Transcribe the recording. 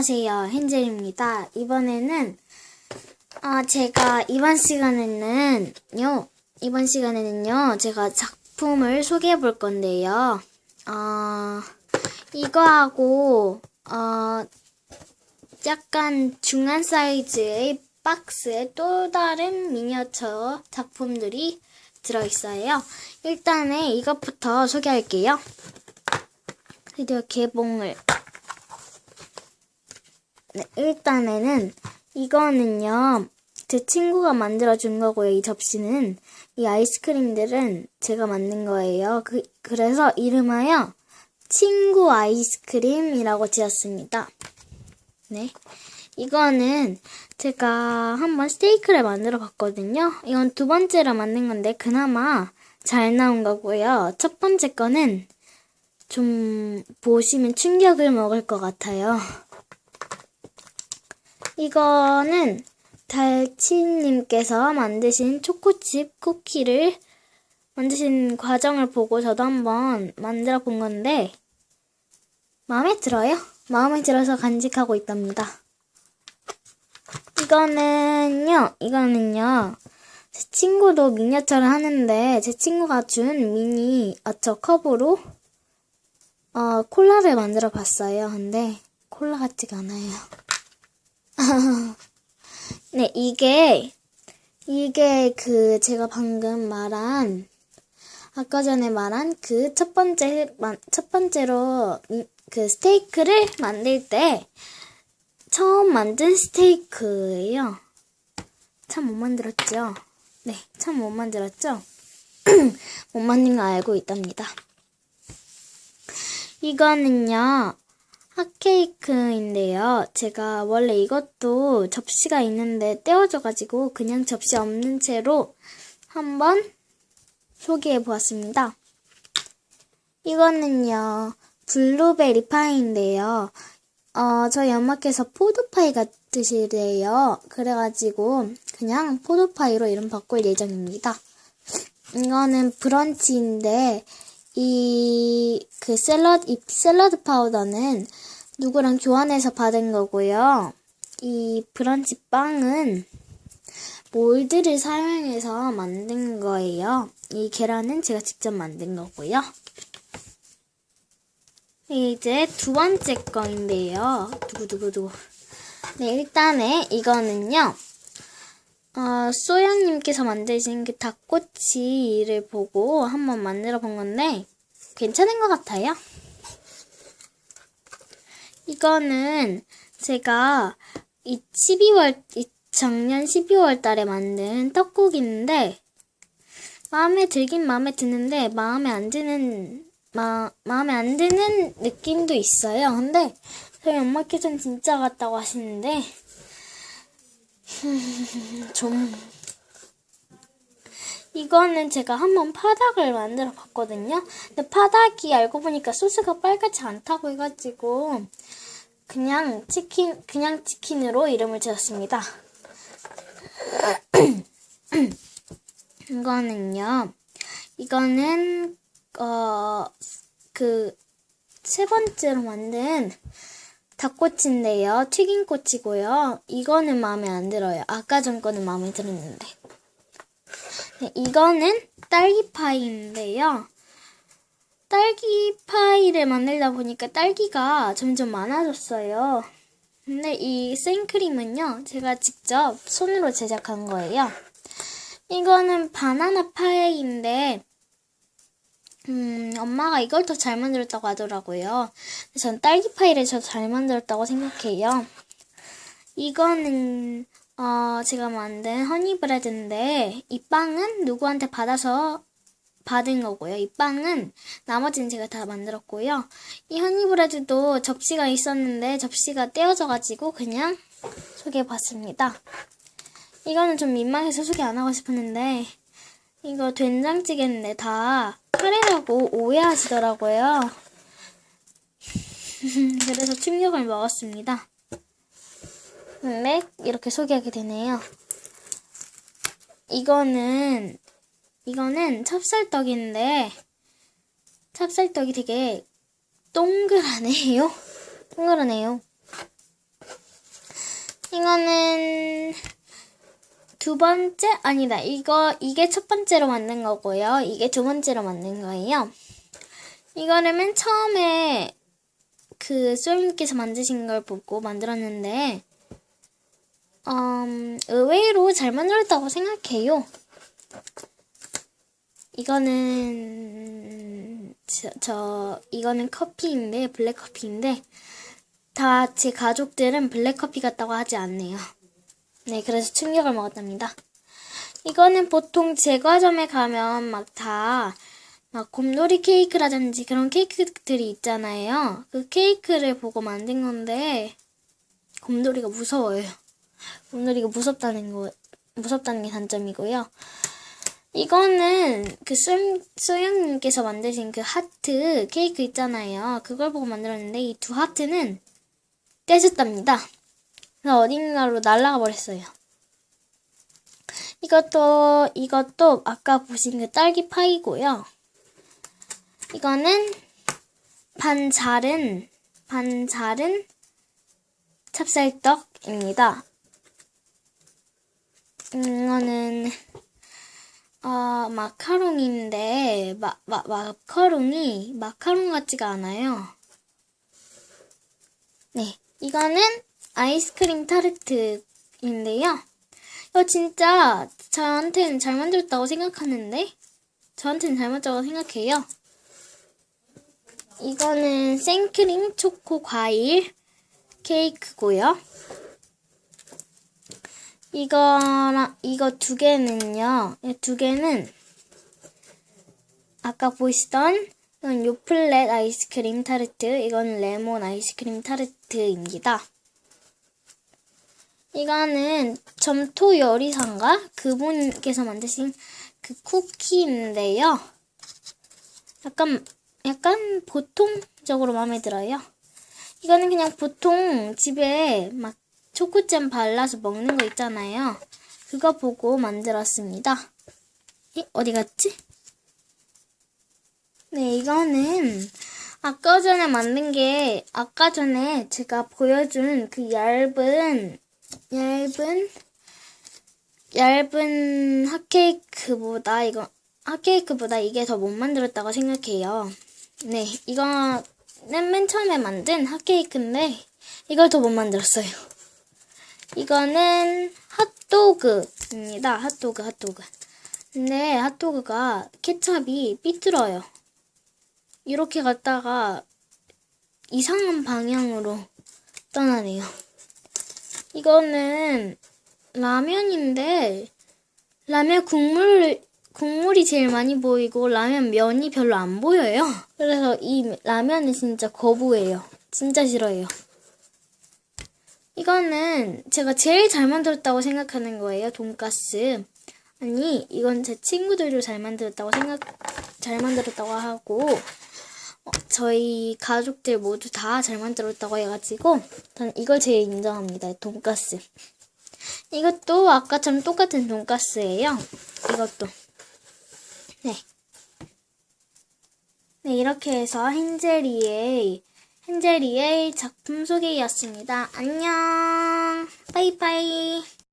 안녕하세요. 헨젤입니다. 이번에는, 어, 제가 이번 시간에는요, 이번 시간에는요, 제가 작품을 소개해 볼 건데요. 어, 이거하고, 어, 약간 중간 사이즈의 박스에 또 다른 미니어처 작품들이 들어있어요. 일단은 이것부터 소개할게요. 드디어 개봉을. 네, 일단에는 이거는요. 제 친구가 만들어준 거고요. 이 접시는. 이 아이스크림들은 제가 만든 거예요. 그, 그래서 이름하여 친구 아이스크림이라고 지었습니다. 네. 이거는 제가 한번 스테이크를 만들어 봤거든요. 이건 두 번째로 만든 건데 그나마 잘 나온 거고요. 첫 번째 거는 좀 보시면 충격을 먹을 것 같아요. 이거는 달치님께서 만드신 초코칩 쿠키를 만드신 과정을 보고 저도 한번 만들어 본 건데 마음에 들어요. 마음에 들어서 간직하고 있답니다. 이거는요, 이거는요, 제 친구도 미니어처를 하는데, 제 친구가 준 미니 아처 컵으로, 어, 콜라를 만들어 봤어요. 근데, 콜라 같지가 않아요. 네, 이게, 이게 그, 제가 방금 말한, 아까 전에 말한 그 첫 번째, 첫 번째로, 그 스테이크를 만들 때, 처음 만든 스테이크예요. 참 못 만들었죠? 네, 참 못 만들었죠? 못 만든 거 알고 있답니다. 이거는요, 핫케이크인데요. 제가 원래 이것도 접시가 있는데 떼어져가지고 그냥 접시 없는 채로 한번 소개해 보았습니다. 이거는요, 블루베리 파이인데요. 어, 저희 엄마께서 포도파이가 드시래요. 그래가지고 그냥 포도파이로 이름 바꿀 예정입니다. 이거는 브런치인데 이 그 샐러드 이 샐러드 파우더는 누구랑 교환해서 받은 거고요. 이 브런치 빵은 몰드를 사용해서 만든 거예요. 이 계란은 제가 직접 만든 거고요. 이제 두 번째 거인데요. 두구두구두구. 네, 일단에 이거는요. 어, 소영님께서 만드신 그 닭꼬치를 보고 한번 만들어 본 건데 괜찮은 것 같아요. 이거는 제가 이 12월, 이 작년 12월 달에 만든 떡국인데 마음에 들긴 마음에 드는데 마음에 안 드는 마, 마음에 안 드는 느낌도 있어요. 근데 저희 엄마께서는 진짜 같다고 하시는데 좀 이거는 제가 한번 파닭을 만들어 봤거든요. 근데 파닭이 알고 보니까 소스가 빨갛지 않다고 해가지고 그냥 치킨 그냥 치킨으로 이름을 지었습니다. 이거는요. 이거는 어, 그, 세 번째로 만든 닭꼬치인데요. 튀김꼬치고요. 이거는 마음에 안 들어요. 아까 전 거는 마음에 들었는데. 네, 이거는 딸기파이인데요. 딸기파이를 만들다 보니까 딸기가 점점 많아졌어요. 근데 이 생크림은요, 제가 직접 손으로 제작한 거예요. 이거는 바나나 파이인데, 음, 엄마가 이걸 더 잘 만들었다고 하더라고요. 전 딸기 파이를 더 잘 만들었다고 생각해요. 이거는, 어, 제가 만든 허니브레드인데, 이 빵은 누구한테 받아서 받은 거고요. 이 빵은 나머지는 제가 다 만들었고요. 이 허니브레드도 접시가 있었는데, 접시가 떼어져가지고 그냥 소개해봤습니다. 이거는 좀 민망해서 소개 안 하고 싶었는데, 이거 된장찌개인데 다 카레라고 오해하시더라고요. 그래서 충격을 먹었습니다. 근데 이렇게 소개하게 되네요. 이거는 이거는 찹쌀떡인데 찹쌀떡이 되게 동그라네요. 동그라네요. 이거는 두 번째 아니다. 이거 이게 첫 번째로 만든 거고요. 이게 두 번째로 만든 거예요. 이거를 맨 처음에 그 쏘님께서 만드신 걸 보고 만들었는데 음, 의외로 잘 만들었다고 생각해요. 이거는 저, 저 이거는 커피인데 블랙 커피인데 다 제 가족들은 블랙 커피 같다고 하지 않네요. 네, 그래서 충격을 먹었답니다. 이거는 보통 제과점에 가면 막 다막 곰돌이 케이크라든지 그런 케이크들이 있잖아요. 그 케이크를 보고 만든 건데 곰돌이가 무서워요. 곰돌이가 무섭다는 거 무섭다는 게 단점이고요. 이거는 그 쏘, 쏘영님께서 만드신 그 하트 케이크 있잖아요. 그걸 보고 만들었는데 이 두 하트는 떼졌답니다. 그래서 어딘가로 날아가 버렸어요. 이것도 이것도 아까 보신 그 딸기 파이고요. 이거는 반 자른 반 자른 찹쌀떡입니다. 음, 이거는 어, 마카롱인데 마, 마, 마카롱이 마카롱 같지가 않아요. 네, 이거는 아이스크림 타르트인데요. 이거 진짜 저한테는 잘 만들었다고 생각하는데 저한테는 잘 만들었다고 생각해요. 이거는 생크림 초코 과일 케이크고요. 이거랑 이거 두 개는요. 이두 개는 아까 보시던 이건 요플렛 아이스크림 타르트, 이건 레몬 아이스크림 타르트입니다. 이거는 점토 요리사인가? 그분께서 만드신 그 쿠키인데요. 약간, 약간 보통적으로 마음에 들어요. 이거는 그냥 보통 집에 막 초코잼 발라서 먹는 거 있잖아요. 그거 보고 만들었습니다. 이, 어디 갔지? 네, 이거는 아까 전에 만든 게 아까 전에 제가 보여준 그 얇은 얇은 얇은 핫케이크보다 이거 핫케이크보다 이게 더 못 만들었다고 생각해요. 네, 이거는 맨 처음에 만든 핫케이크인데 이걸 더 못 만들었어요. 이거는 핫도그입니다. 핫도그, 핫도그. 근데 핫도그가 케찹이 삐뚤어요. 이렇게 갔다가 이상한 방향으로 떠나네요. 이거는 라면인데 라면 국물 국물이 제일 많이 보이고 라면 면이 별로 안 보여요. 그래서 이 라면은 진짜 거부해요. 진짜 싫어해요. 이거는 제가 제일 잘 만들었다고 생각하는 거예요. 돈가스. 아니, 이건 제 친구들도 잘 만들었다고 생각, 잘 만들었다고 하고, 어, 저희 가족들 모두 다 잘 만들었다고 해가지고, 전 이걸 제일 인정합니다. 돈가스. 이것도 아까처럼 똑같은 돈가스예요. 이것도. 네. 네, 이렇게 해서 헨젤리의 헨젤리의 작품 소개였습니다. 안녕. 빠이빠이.